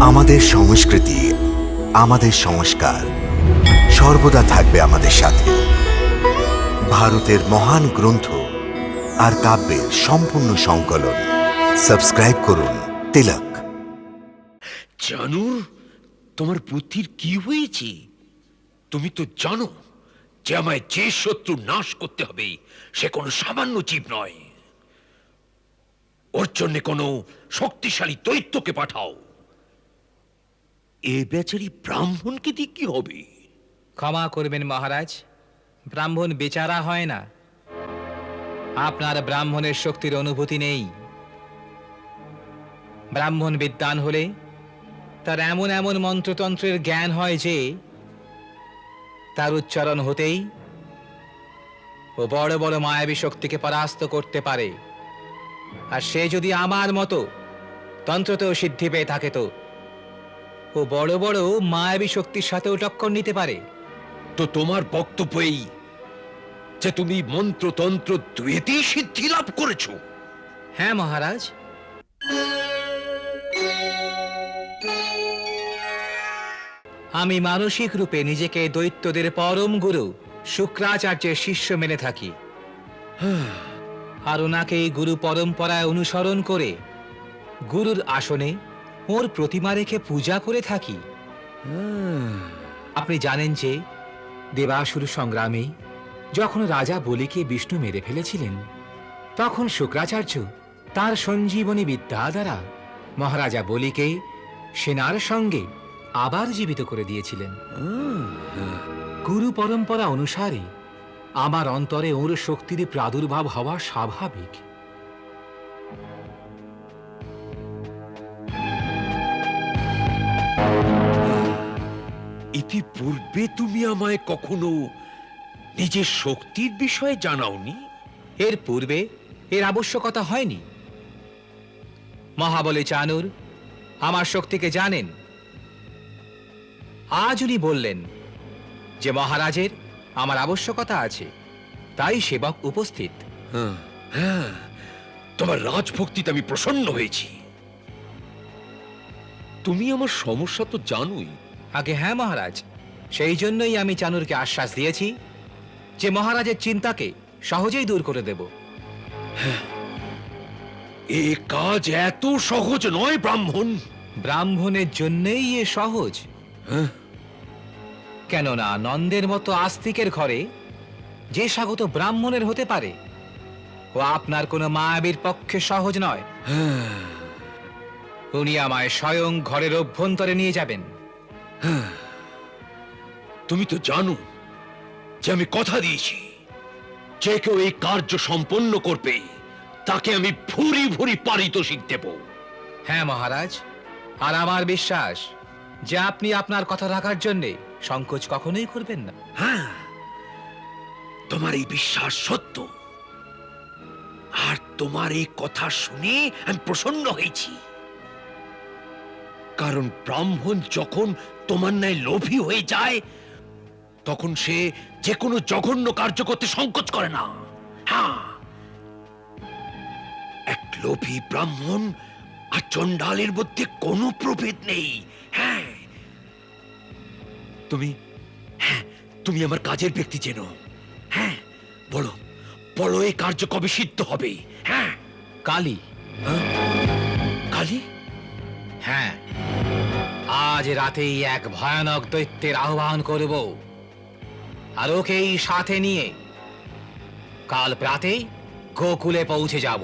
আমাদের সংস্কৃতি, আমাদের সংস্কার সর্বদা থাকবে আমাদের সাথে। ভারতের মহান গ্রন্থ আর কাব্যের সম্পূর্ণ সংকলন। সাবস্ক্রাইব করুন তিলক। জানুর তোমার বুদ্ধির কি হয়েছে? তুমি তো জানো যে আমায় যে শত্রু নাশ করতে হবে, সে কোনো সামান্য জীব নয়। ওর জন্য কোনো শক্তিশালী দৈত্যকে পাঠাও। এ বেচারি ব্রাহ্মণকে দিয়ে কি হবে? ক্ষমা করবেন মহারাজ, ব্রাহ্মণ বেচারা হয় না। আপনার ব্রাহ্মণের শক্তির অনুভূতি নেই। ব্রাহ্মণ বিদ্বান হলে তার এমন এমন মন্ত্রতন্ত্রের জ্ঞান হয় যে তার উচ্চারণ হতেই ও বড় বড় মায়াবী শক্তিকে পরাস্ত করতে পারে। আর সে যদি আমার মতো তন্ত্রতেও সিদ্ধি পেয়ে থাকে তো ও বড় বড় মায়াবী শক্তির সাথেও টক্কর নিতে পারে। তো তোমার বক্তব্য এই যে তুমি মন্ত্রতন্ত্র দুয়েতেই সিদ্ধি লাভ করেছ। হ্যাঁ মহারাজ। আমি মানসিক রূপে নিজেকে দৈত্যদের পরম গুরু শুক্রাচার্যের শিষ্য মেনে থাকি। আর ওনাকে এই গুরু পরম্পরায় অনুসরণ করে গুরুর আসনে ওর প্রতিমা রেখে পূজা করে থাকি। আপনি জানেন যে দেবাসুর সংগ্রামে যখন রাজা বলিকে বিষ্ণু মেরে ফেলেছিলেন তখন শুক্রাচার্য তার সঞ্জীবনী বিদ্যা দ্বারা মহারাজা বলিকে সেনার সঙ্গে আবার জীবিত করে দিয়েছিলেন। গুরু পরম্পরা অনুসারে আমার অন্তরে ওর শক্তির প্রাদুর্ভাব হওয়া স্বাভাবিক। ইতিপূর্বে তুমি আমায় কখনো নিজের শক্তির বিষয়ে জানাওনি? এর পূর্বে এর আবশ্যকতা হয়নি। মহাবলী চানুর আমার শক্তিকে জানেন। আজ উনি বললেন যে মহারাজের আমার আবশ্যকতা আছে তাই সেবক উপস্থিত। হ্যাঁ হ্যাঁ তোমার রাজভক্তিতে আমি প্রসন্ন হয়েছি। তুমি আমার সমস্যা তো জানোই। আগে হ্যাঁ মহারাজ সেই জন্যই আমি চানুরকে আশ্বাস দিয়েছি যে মহারাজের চিন্তাকে সহজেই দূর করে দেব। এ কাজ এত সহজ নয় ব্রাহ্মণ। ব্রাহ্মণের জন্যেই এ সহজ। হ্যাঁ? কেননা নন্দের মতো আস্তিকের ঘরে যে স্বাগত ব্রাহ্মণের হতে পারে ও আপনার কোনো মায়াবীর পক্ষে সহজ নয়। হ্যাঁ। উনি আমায় স্বয়ং ঘরের অভ্যন্তরে নিয়ে যাবেন। তুমি তো জানো যে আমি কথা দিয়েছি। যে কেউ এই কার্য সম্পন্ন করবে তাকে আমি ভুরি ভুরি পারিতোষিক দেব হ্যাঁ মহারাজ আর আমার বিশ্বাস যে আপনি আপনার কথা রাখার জন্যে সংকোচ কখনোই করবেন না। হ্যাঁ তোমার এই বিশ্বাস সত্য। আর তোমার এই কথা শুনে আমি প্রসন্ন হয়েছি। কারণ ব্রাহ্মণ যখন তোমার ন্যায় লোভী হয়ে যায় তখন সে যে কোনো জঘন্য কার্য করতে সংকোচ করে না। হ্যাঁ এক লোভী ব্রাহ্মণ আর চণ্ডালের মধ্যে কোনো প্রভেদ নেই। হ্যাঁ তুমি হ্যাঁ তুমি আমার কাজের ব্যক্তি চেনো। হ্যাঁ বলো বলো এই কার্য কবে সিদ্ধ হবে? হ্যাঁ। কালী। হ্যাঁ? কালী? হ্যাঁ আজ রাতেই এক ভয়ানক দৈত্যের আহ্বান করব। আর ওকেই সাথে নিয়ে। কাল প্রাতে গোকুলে পৌঁছে যাব।